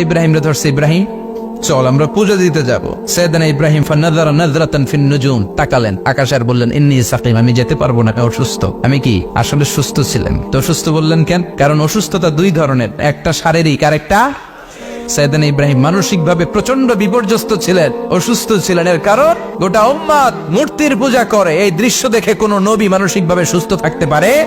ইব্রাহিম রে ধরছে, ইব্রাহিম, চল আমরা পুজো দিতে যাব। ইব্রাহিম তাকালেন। বললেন সাকিম, আমি যেতে পারব না অসুস্থ। আমি কি? আসলে সুস্থ ছিলেন। তো অসুস্থ বললেন কেন? কারণ অসুস্থতা দুই ধরনের, একটা শারীরিক আর একটা সৈয়দনা ইব্রাহিম মানসিকভাবে প্রচণ্ড বিপর্যস্ত ছিলেন, অসুস্থ ছিলেন। এর কারণ, গোটা উম্মাদ মূর্তির পূজা করে। এই দৃশ্য দেখে কোনো নবী মানসিকভাবে সুস্থ থাকতে পারে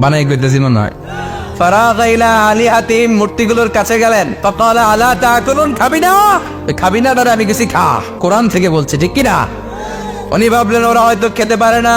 বানাই কইতেছি মনে হয়। ফারাগ আলী হাতিম মূর্তিগুলোর কাছে গেলেন। ফাকালা আলা তাকুলুন খাবি না? খাবি না দাদা আমি কিছু খা। কোরআন থেকে বলছে ঠিক কিনা উনি ভাবলেন ওরা হয়তো খেতে পারে না।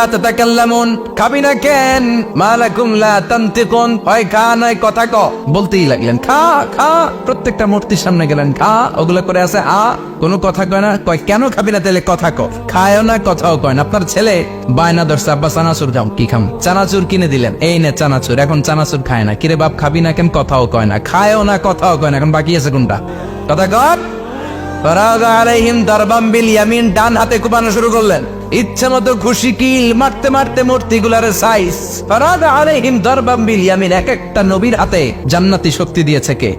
কথা কথা কথা আপনার ছেলে? বায়না ধরছে, আব্বা, চানাচুর যাও কি খাম? চানাচুর কিনে দিলেন। এই নে, চানাচুর। এখন চানাচুর খায় না। কিরে বাপ, খাবি না কেন, কথাও কয় না। খায়ও না, কথাও কয় না। এখন বাকি আছে কোনটা? কথা আলাইহিম দারবাম ডান হাতে কুপানো শুরু করলেন। ইচ্ছা মতো খুশি কিল, মারতে মারতে মূর্তিগুলার সাইজ ফরাগ আলাইহিম দরবাম বিল ইয়ামিন, এক একটা নবীর হাতে জান্নাতি শক্তি দিয়েছে কে?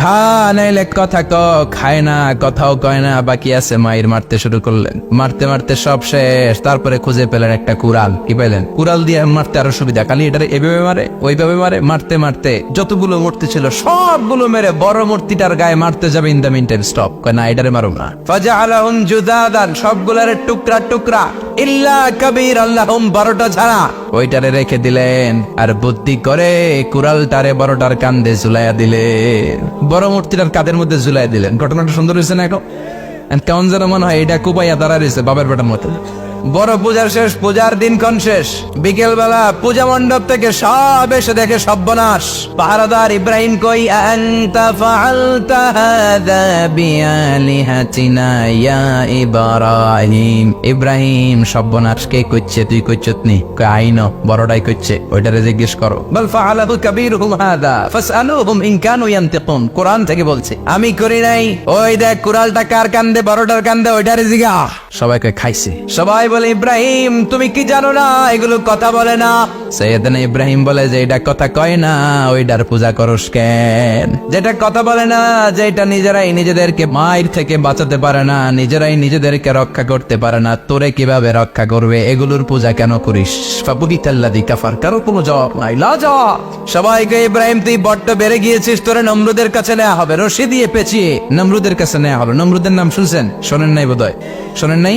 খা, নাইলে কথা ক, খায় না, কথাও কয় না, বাকি আছে মায়ের মারতে শুরু করলেন। মারতে মারতে সব শেষ, তারপরে খুঁজে পেলেন একটা কুড়াল। কি পেলেন? কুড়াল দিয়ে মারতে আরও সুবিধা। খালি এটারে এভাবে মারে, ওইভাবে মারে, মারতে মারতে যতগুলো মূর্তি ছিল, সবগুলো মেরে বড় মূর্তিটার গায়ে মারতে যাবে in the meantime stop কয়, না, এটারে মারুম না। ফাজা আলাহুম জুদাদান সবগুলার টুকরা টুকরা। ইল্লা কবির আল্লাহুম, বারোটা ছাড়া ওইটারে রেখে দিলেন, আর বুদ্ধি করে কুড়ালটারে বড়টার কান্দে ঝুলাইয়া দিলেন। বড় মূর্তিটার কাদের মধ্যে ঝুলাই দিলেন? ঘটনাটা সুন্দর হয়েছে না এখন? কেমন যেন মনে হয় এটা কুপাইয়া দাঁড়া রয়েছে বাবার বেটার মতো। বড় পূজার শেষ পূজার দিনক্ষণ শেষ। বিকেল বেলা পূজা মণ্ডপ থেকে সব এসে দেখে সর্বনাশ। পাহারাদার ইব্রাহিম কই আনতা ফাআলতা হাদা বিআলিহাতিনা ইয়া ইব্রাহিম? ইব্রাহিম কে কইছে তুই কইছত নি? কই আইনো বড়টাই কইছে ওইটারে জিজ্ঞেস করো। বল ফাআলাহু কাবীরুহুম হাদা ফাসআলুহুম ইন কানু ইয়ানতিকুন। কোরআন থেকে বলছে আমি করি নাই। ওই দেখ কুরালটা কার কান্দে বড়টার কান্দে ওইটারে জিগা। সবাইকে খাইছে। সবাই বলে, ইব্রাহিম, তুমি কি জানো না? এগুলো কথা বলে না। সৈয়দনা ইব্রাহিম বলে যে এটা কথা কয় না, ওইটার পূজা করস কেন? যেটা কথা বলে না যে এটা নিজেরাই নিজেদেরকে মায়ের থেকে বাঁচাতে পারে না, নিজেরাই নিজেদেরকে রক্ষা করতে পারে না, তোরে কীভাবে রক্ষা করবে? এগুলোর পূজা কেন করিস? ফাবুহিতাল্লাযী কাফার, কারও কোনো জবাব নাই। লা জবাব সবাইকে, ইব্রাহিম, তুই বড্ড বেড়ে গিয়েছিস, তোরে নমরুদের কাছে নেওয়া হবে, রশি দিয়ে পেঁচিয়ে। নমরুদের কাছে নেওয়া হলো। নমরুদের নাম শুনছেন? শোনেন নাই বোধহয়? শোনেন নাই?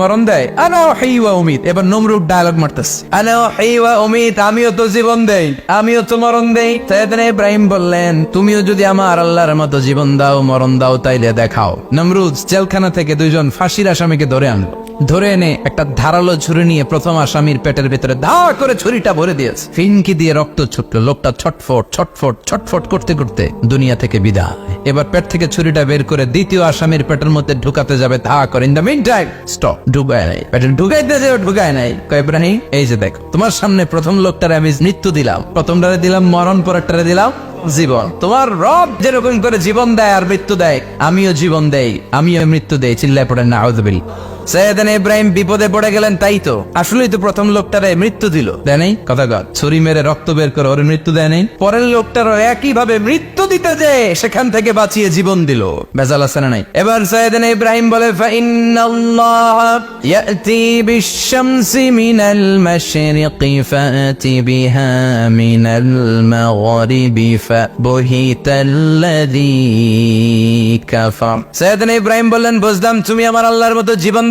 মরণ দেয়। আনা হেইওয়া অমিত এবার নমরুদ ডায়লগ মারতেছে। আনা হেইওয়া অমিত আমিও তো জীবন দেই। আমিও তো মরণ দেই। সৈয়দনা ইব্রাহিম বললেন, তুমিও যদি আমার আল্লাহর মতো জীবন দাও, মরণ দাও, তাইলে দেখাও। নমরুদ জেলখানা থেকে দুইজন ফাঁসির আসামিকে ধরে আনলো। ধরে এনে একটা ধারালো ছুরি নিয়ে প্রথম আসামির পেটের ভেতরে ধা করে ছুরিটা ভরে দিয়েছে। ফিনকি দিয়ে রক্ত ছুটলো, লোকটা ছটফট ছটফট ছটফট করতে করতে দুনিয়া থেকে বিদায়। এবার পেট থেকে ছুরিটা বের করে দ্বিতীয় আসামির পেটের মধ্যে ঢুকাতে যাবে, ধা করে। In the meantime stop ঢুকায় নাই। পেটে ঢুকাইতে যে ঢুকায় নাই। কয়, ইব্রাহিম, এই যে দেখো, তোমার সামনে প্রথম লোকটারে আমি মৃত্যু দিলাম, প্রথমটারে দিলাম, মরণ পরেরটারে দিলাম, জীবন। তোমার রব যেরকম করে জীবন দেয় আর মৃত্যু দেয়, আমিও জীবন দেই, আমিও মৃত্যু দেই, চিল্লায় পড়েন না আউযবিল সৈয়দান ইব্রাহিম বিপদে পড়ে গেলেন, তাই তো। আসলেই তো প্রথম লোকটারে মৃত্যু দিল। দেয় কথা কর। ছুরি মেরে রক্ত বের করে ওর মৃত্যু দেয় নাই? পরের লোকটারও একই ভাবে মৃত্যু দিতে যে সেখান থেকে বাঁচিয়ে জীবন দিল। বেজাল না নাই? এবার সৈয়দান ইব্রাহিম বলে ফাইনাল্লাহ ইয়াতি বিশ-শামসি মিনাল মাশরিকি ফাতি বিহা মিনাল মাগরিবি ফাবহিতাল্লাযী কাফার। সৈয়দান ইব্রাহিম বললেন, বুঝলাম তুমি আমার আল্লাহর মতো জীবন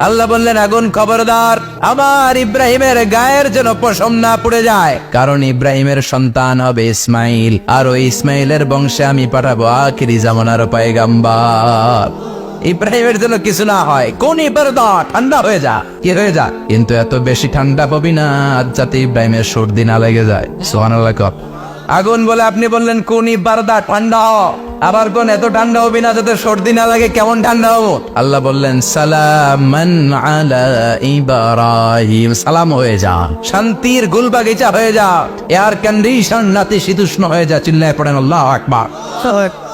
আল্লাহ বললেন, আগুন খবরদার, আমার ইব্রাহিমের গায়ের যেন পশম না পুড়ে যায়। কারণ ইব্রাহিমের সন্তান হবে ইসমাইল, আর ওই ইসমাইলের বংশে আমি পাঠাবো আখিরি জামানার পায়গাম্বার। ইব্রাহিমের জন্য কিছু না হয়, কোন ইবারদা ঠান্ডা হয়ে যা, কি হয়ে যা? কিন্তু এত বেশি ঠান্ডা পাবি না যাতে ইব্রাহিমের সর্দি না লেগে যায়। কর। আগুন বলে আপনি বললেন, কোন বারদা ঠান্ডা। আবার কোন এত ঠান্ডা হবি না যাতে সর্দি না লাগে কেমন ঠান্ডা হব? আল্লাহ বললেন সালামান আলা ইব্রাহিম। সালাম হয়ে যা শান্তির গুল বাগিচা হয়ে যা এয়ার কন্ডিশন নাতি শীতুষ্ণ হয়ে যা চিল্লায় পড়েন আল্লাহ আকবার।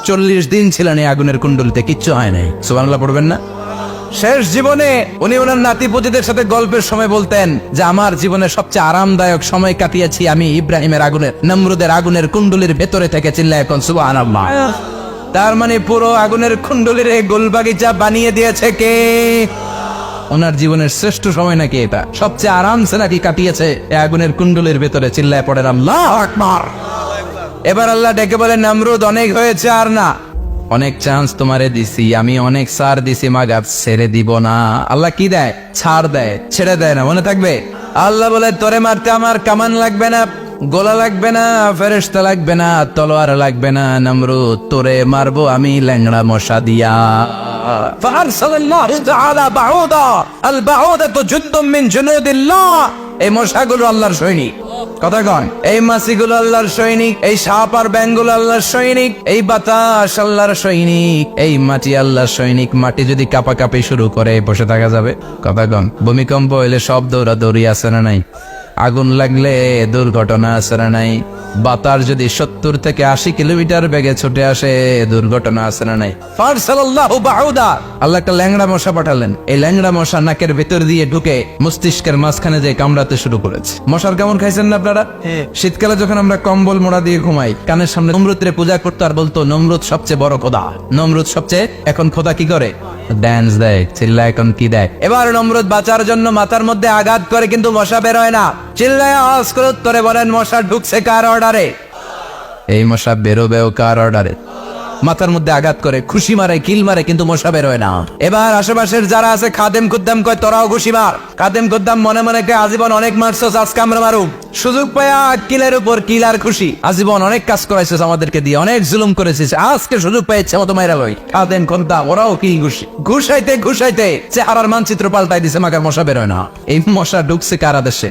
চল্লিশ দিন ছিলেন এই আগুনের কুণ্ডলিতে কিচ্ছু হয় নাই। সুবহানাল্লাহ পড়বেন না? শেষ জীবনে উনি ওনার নাতিপুতিদের সাথে গল্পের সময় বলতেন যে, আমার জীবনে সবচেয়ে আরামদায়ক সময় কাটিয়েছি আমি ইব্রাহিমের আগুনের, নমরুদের আগুনের কুণ্ডলির ভেতরে থেকে চিল্লায় এখন, সুবহানাল্লাহ। তার মানে পুরো আগুনের কুণ্ডলির গোলবাগিচা বানিয়ে দিয়েছে কে? ওনার জীবনের শ্রেষ্ঠ সময় নাকি এটা? সবচেয়ে আরামসে নাকি কাটিয়েছে আগুনের কুণ্ডলির ভেতরে চিল্লায় পড়েন, আল্লাহ এবার আল্লাহ ডেকে বলে নামরুদ অনেক হয়েছে আর না। অনেক চান্স তোমারে দিছি আমি অনেক সার দিছি মাগাব ছেড়ে দিব না আল্লাহ কি দেয় ছাড় দেয় ছেড়ে দেয় না মনে থাকবে আল্লাহ বলে তোরে মারতে আমার কামান লাগবে না গোলা লাগবে না ফেরেশতা লাগবে না তলোয়ার লাগবে না নমরুদ তোরে মারবো আমি ল্যাংড়া মশা দিয়া فأرسل الله تعالى بعوضا البعوضة جند من جنود الله এই মশাগুলো আল্লাহর সৈনিক কথা কয় এই মাসিগুলো আল্লাহর সৈনিক, এই সাপ আর ব্যাঙ্গুলো আল্লাহর সৈনিক, এই বাতাস আল্লাহর সৈনিক, এই মাটি আল্লাহর সৈনিক। মাটি যদি কাপা কাপি শুরু করে, বসে থাকা যাবে। কথা কন, ভূমিকম্প হইলে সব দৌড়া দৌড়ি আছে না নাই? আগুন লাগলে দুর্ঘটনা না নাই। বাতার যদি সত্তর থেকে আশি কিলোমিটার বেগে ছুটে আসে দুর্ঘটনা না নাই। আল্লাহ একটা ল্যাংড়া মশা পাঠালেন। এই ল্যাংড়া মশা নাকের ভেতর দিয়ে ঢুকে মস্তিষ্কের মাঝখানে যে কামড়াতে শুরু করেছে। মশার কেমন খাইছেন না আপনারা? শীতকালে যখন আমরা কম্বল মোড়া দিয়ে ঘুমাই কানের সামনে নমরুদ্রে পূজা করতো আর বলতো নমরুদ সবচেয়ে বড় খোদা। নমরুদ সবচেয়ে এখন খোদা কি করে? ড্যান্স দেয় চিল্লা এখন কি দেয়? এবার নমরুদ বাঁচার জন্য মাথার মধ্যে আঘাত করে কিন্তু মশা বেরোয় না। চিল্লায় করে উত্তরে বলেন মশা ঢুকছে কার অর্ডারে? এই মশা বেরোবেও কার অর্ডারে? মাথার মধ্যে আঘাত করে, খুশি মারে, কিল মারে, কিন্তু মশা বেরোয় না। এবার আশেপাশের যারা আছে, খাদেম কুদ্দাম কয়, তোরাও খুশি মার। খাদেম কুদ্দাম মনে মনে আজীবন অনেক মারছস, আজকে আমরা মারুম। সুযোগ কিলের উপর কিল আর খুশি। আজীবন অনেক কাজ করাইছিস আমাদেরকে দিয়ে, অনেক জুলুম করেছিস। আজকে সুযোগ পেয়েছে মতো মাইরা লই। খাদেম কুদ্দাম, ওরাও কি খুশি? ঘুষাইতে ঘুষাইতে, চেহারার মানচিত্র পাল্টাই দিছে, মাগার মশা বেরোয় না। এই মশা ঢুকছে কারা দেশে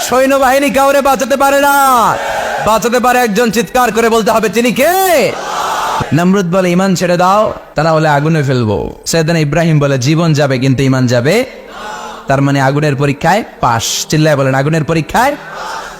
সৈন্যবাহিনী কাউরে বাঁচাতে পারে না। বাঁচাতে পারে একজন চিৎকার করে বলতে হবে, তিনি কে? নমরুদ বলে, ইমান ছেড়ে দাও, তারা হলে আগুনে ফেলব। সেদিন ইব্রাহিম বলে, জীবন যাবে কিন্তু ইমান যাবে তার মানে আগুনের পরীক্ষায় পাশ। চিল্লায় বলেন, আগুনের পরীক্ষায়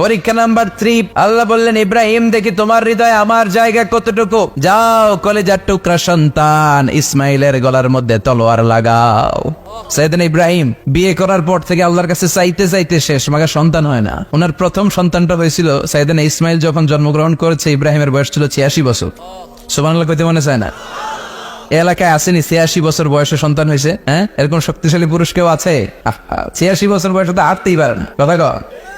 পরীক্ষা নাম্বার থ্রি আল্লাহ বললেন, ইব্রাহিম, দেখি তোমার হৃদয়ে আমার জায়গা কতটুকু? যাও, কলেজার টুকরা সন্তান ইসমাইলের গলার মধ্যে তলোয়ার লাগাও। সেদিন ইব্রাহিম বিয়ে করার পর থেকে আল্লাহর কাছে চাইতে চাইতে শেষ, মাগা সন্তান হয় না। ওনার প্রথম সন্তানটা হয়েছিল সাইদিন ইসমাইল যখন জন্মগ্রহণ করেছে, ইব্রাহিমের বয়স ছিল ছিয়াশি বছর। সুবহানাল্লাহ কইতে মনে চায় না? এলাকায় আসেনি, ছিয়াশি বছর বয়সে সন্তান হয়েছে হ্যাঁ? এরকম শক্তিশালী পুরুষ কেউ আছে? ছিয়াশি বছর বয়সে তো আটতেই পারে না। কথা কর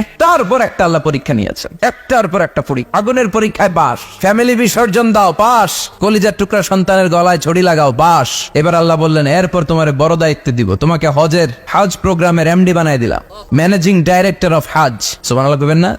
একটার পর একটা আল্লাহ পরীক্ষা নিয়েছেন। একটার পর একটা পরীক্ষা। আগুনের পরীক্ষায় বাস। ফ্যামিলি বিসর্জন দাও পাস কলিজার টুকরা সন্তানের গলায় ছড়ি লাগাও, বাস। এবার আল্লাহ বললেন, এরপর তোমার বড় দায়িত্ব দিব। তোমাকে হজের হাজ প্রোগ্রামের এমডি বানাই দিলাম। ম্যানেজিং ডাইরেক্টর অফ হাজ সোমান আল্লাহ না?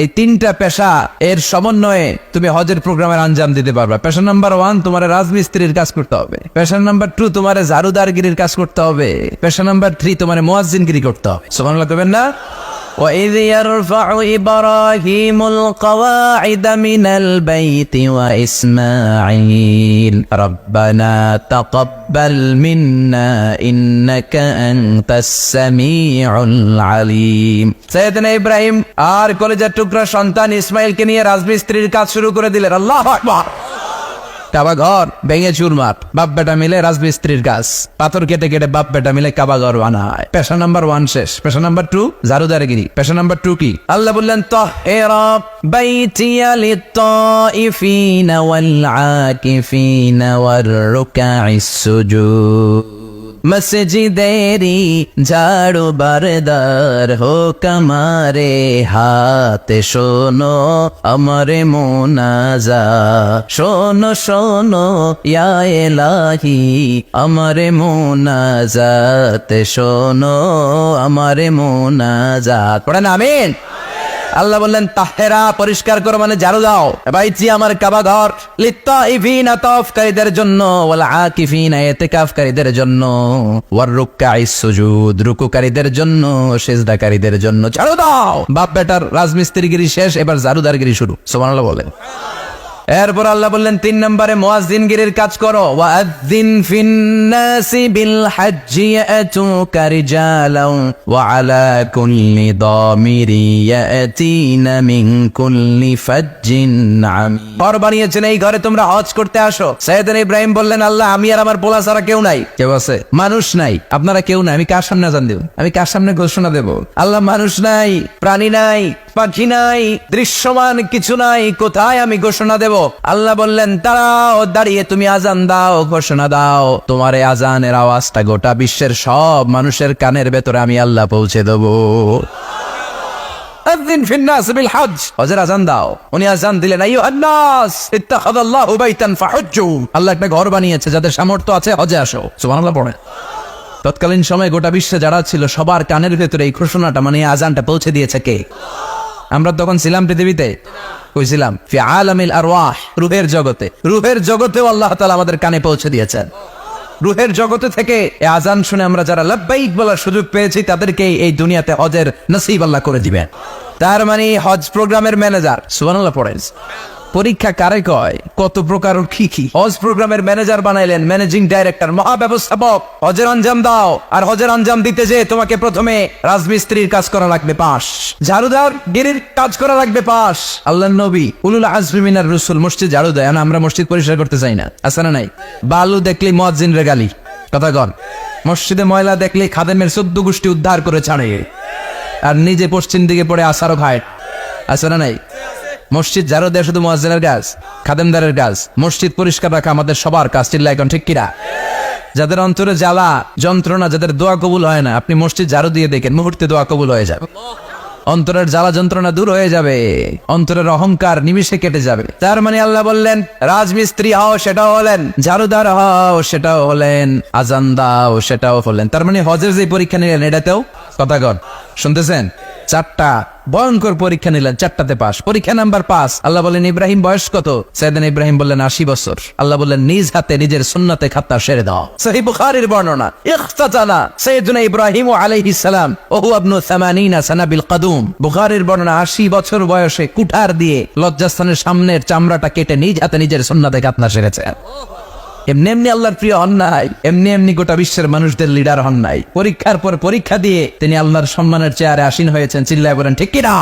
এই তিনটা পেশা এর সমন্বয়ে তুমি হজের প্রোগ্রামের আঞ্জাম দিতে পারবা। পেশা নাম্বার ওয়ান তোমার রাজমিস্ত্রির কাজ করতে হবে। পেশা নাম্বার টু তোমার জারুদারগিরির কাজ করতে হবে। পেশা নাম্বার থ্রি তোমার মোয়াজিনগিরি করতে হবে। সোমানুল্লাহ করবেন না? وإذ يرفع إبراهيم القواعد من البيت وإسماعيل ربنا تقبل منا إنك أنت السميع العليم سيدنا إبراهيم আর কলেজের টুকরা সন্তান ইসমাইলকে নিয়ে রাজমিস্ত্রির কাজ শুরু করে দিলেন আল্লাহ আকবার কাবা ঘর ভেঙে চুরমার, বাপ বেটা মিলে রাজমিস্ত্রির কাজ। পাথর কেটে কেটে বাপ বেটা মিলে কাবা ঘর বানায়। পেশা নাম্বার ওয়ান শেষ। পেশা নাম্বার টু, জারুদারগিরি। পেশা নাম্বার টু কি? আল্লাহ বললেন তো আকিফিন ওয়ার রুকাইস সুজুদ মসজিদেরি ঝাড়ু বারদার হো কামারে হাতে। শোনো আমারে মোনাজা, শোনো শোনো, ইয়া এলাহি, আমারে মোনাজাত। শোনো আমারে মোনাজাত। পড়েন, আমিন। আল্লাহ বললেন, তাহেরা, পরিষ্কার করো মানে ঝাড়ু দাও। বাইছি আমার কাবা ঘর লিত্তা ইফিনা তফকারীদের জন্য, ওয়াল আকিফিনা ইতিকাফকারীদের জন্য, ওয়ার রুকআই সুজুদ, রুকুকারীদের জন্য, সেজদাকারীদের জন্য। ঝাড়ু দাও! বাপ বেটার রাজমিস্ত্রিগিরি শেষ, এবার ঝাড়ুদারগিরি শুরু। সুবহানাল্লাহ বলেন। এরপর আল্লাহ বললেন তিন নম্বরে মুয়াজ্জিনগিরির কাজ করো। ওয়াজ্জিন ফিন্নাসি বিল হাজ্জি ইয়াতুকা রিজালাও ওয়া আলা কুল্লি দামিরি ইয়াতিনা মিন কুল্লি ফাজ্জিন ঘর বানিয়েছেন এই ঘরে তোমরা হজ করতে আসো। সাইয়েদনা ইব্রাহিম বললেন আল্লাহ আমি আর আমার পোলা ছাড়া কেউ নাই। কেউ আছে? মানুষ নাই। আপনারা কেউ নাই। আমি কার সামনে আজান দেব? আমি কার সামনে ঘোষণা দেব? আল্লাহ মানুষ নাই প্রাণী নাই পাখি নাই দৃশ্যমান কিছু নাই। কোথায় আমি ঘোষণা দেব? আল্লাহ বললেন তারাও দাঁড়িয়ে তুমি আজান দাও, ঘোষণা দাও। তোমার এই আজানের আওয়াজটা গোটা বিশ্বের সব মানুষের কানের ভেতরে আমি আল্লাহ পৌঁছে দেবো। তৎকালীন সময়ে গোটা বিশ্বে যারা ছিল, সবার কানের ভেতরে এই ঘোষণাটা মানে আজানটা পৌঁছে দিয়েছে কে? আমরা তখন ছিলাম পৃথিবীতে। কইছিলাম, ফি আলামিল আরওয়াহ রুহের জগতে। রুহের জগতেও আল্লাহ তাআলা আমাদের কানে পৌঁছে দিয়েছেন। রুহের জগতে থেকে আজান শুনে আমরা যারা লাব্বাইক বলার সুযোগ পেয়েছি তাদেরকে এই দুনিয়াতে হজের নসিব আল্লাহ করে দিবেন। তার মানে হজ প্রোগ্রামের ম্যানেজার, সুবহানাল্লাহ পড়েন। পরীক্ষা কারে কয়? কত প্রকার কি কি? হজ প্রোগ্রামের ম্যানেজার বানাইলেন, ম্যানেজিং ডাইরেক্টর মহা ব্যবস্থাপক হজের আঞ্জাম দাও, আর হজের আঞ্জাম দিতে যে তোমাকে প্রথমে রাজমিস্ত্রির কাজ করা লাগবে পাশ। ঝাড়ুদার গিরির কাজ করা লাগবে পাশ। আল্লাহ নবী, উলুল আজমিনার রসুল, মসজিদ ঝাড়ু দেয় না, আমরা মসজিদ পরিষ্কার করতে চাই না। আছে না নাই? বালু দেখলি মজ্জিন রেগালি কথা কন। মসজিদে ময়লা দেখলে খাদেমের চোদ্দ গোষ্ঠী উদ্ধার করে ছাড়ে। আর নিজে পশ্চিম দিকে পড়ে আসারও খায় আছে না নাই? মসজিদ যারও দেয় শুধু মহাজেনের কাজ, খাদেমদারের কাজ। মসজিদ পরিষ্কার রাখা আমাদের সবার কাজ, চিল্লা এখন ঠিক কিরা যাদের অন্তরে জ্বালা, যন্ত্রণা, যাদের দোয়া কবুল হয় না, আপনি মসজিদ জারো দিয়ে দেখেন, মুহূর্তে দোয়া কবুল হয়ে যাবে। অন্তরের জ্বালা, যন্ত্রণা দূর হয়ে যাবে। অন্তরের অহংকার নিমিষে কেটে যাবে। তার মানে আল্লাহ বললেন, রাজমিস্ত্রি হও, সেটাও হলেন। ঝাড়ুদার হও, সেটাও হলেন। আজান দাও, সেটাও হলেন। তার মানে হজের যে পরীক্ষা নিলেন, এটাতেও কথা কন। শুনতেছেন? চারটা ভয়ঙ্কর পরীক্ষা নিলেন, চারটাতে পাস। পরীক্ষা নাম্বার পাস আল্লাহ বলেন, ইব্রাহিম, বয়স কত? সৈয়দান ইব্রাহিম বললেন, আশি বছর। আল্লাহ বললেন, নিজ হাতে নিজের সুন্নতে খাত্তা সেরে দাও। সহি বুখারীর বর্ণনা, ইখতাতানা সাইয়েদুনা ইব্রাহিম আলাইহিস সালাম, ওহু আবনু 80 সানা বিল কাদুম। বুখারীর বর্ণনা, আশি বছর বয়সে কুঠার দিয়ে লজ্জাস্থানের সামনের চামড়াটা কেটে নিজ হাতে নিজের সুন্নতে খাতনা সেরেছেন এমনি এমনি আল্লাহর প্রিয় হন নাই, এমনি এমনি গোটা বিশ্বের মানুষদের লিডার হন নাই। পরীক্ষার পর পরীক্ষা দিয়ে তিনি আল্লাহর সম্মানের চেয়ারে আসীন হয়েছেন, চিল্লায় বলেন, ঠিক কিনা?